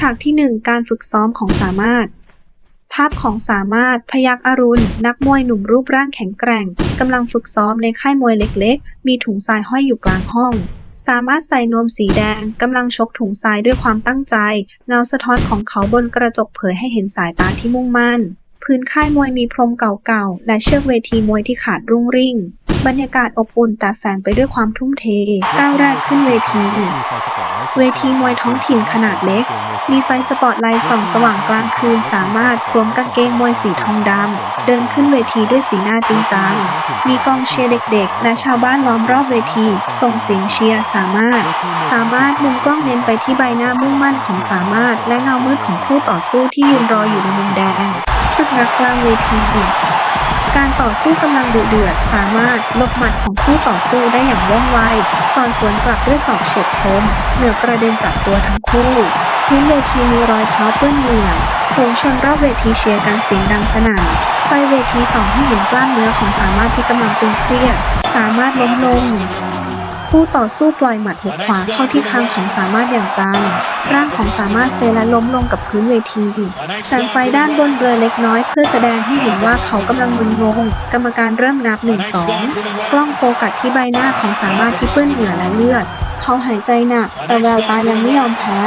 ฉากที่ 1 การฝึกซ้อมของสามารถ ภาพของสามารถพยักอรุณ นักมวยหนุ่มรูปร่างแข็งแกร่งกำลังฝึกซ้อมในค่ายมวยเล็กๆ มีถุงทรายห้อยอยู่กลางห้อง สามารถใส่นวมสีแดงกำลังชกถุงทรายด้วยความตั้งใจ เงาสะท้อนของเขาบนกระจกเผยให้เห็นสายตาที่มุ่งมั่น พื้นค่ายมวยมีพรมเก่าๆและเชือกเวทีมวยที่ขาดรุ่งริ่ง บรรยากาศอบอุ่นแต่แฝงไปด้วยความทุ่มเท ก้าวแรกขึ้นเวที เวทีมวยท้องถิ่นขนาดเล็ก มีไฟสปอตไลท์ส่องสว่างกลางคืนสามารถสวมกางเกงมวยสีทองดำ เดินขึ้นเวทีด้วยสีหน้าจริงจัง มีกองเชียร์เด็กๆ และชาวบ้านล้อมรอบเวที ส่งเสียงเชียร์สามารถ สามารถมุมกล้องเน้นไปที่ใบหน้ามุ่งมั่นของสามารถ และเงามืดของคู่ต่อสู้ที่ยืนรออยู่ในมุมแดงศึกนักกลางเวที การต่อสู้กำลังดุเดือด สามารถลบหมัดของคู่ต่อสู้ได้อย่างว่องไวก่อนสวนกลับด้วยศอกเฉียบคมเหนือกระเด็นจากตัวทั้งคู่พื้นเวทีมีรอยเท้าเปื้อนเหงื่อฝูงชนรอบเวทีเชียร์กันเสียงดังสนั่นไฟเวทีส่องให้เห็นกล้ามเนื้อของสามารถที่กำลังตึงเครียด สามารถล้มลง ผู้ต่อสู้ปล่อยหมัดหุกขวาเข้าที่คางของสามารถอย่างจัง ร่างของสามารถเซและล้มลงกับพื้นเวทีแสงไฟด้านบนเบลอเล็กน้อยเพื่อแสดงให้เห็นว่าเขากำลังมึนงง กรรมการเริ่มนับหนึ่งสองกล้องโฟกัสที่ใบหน้าของสามารถที่เปื้อนเหงื่อและเลือด เขาหายใจหนักแต่แววตายังไม่ยอมแพ้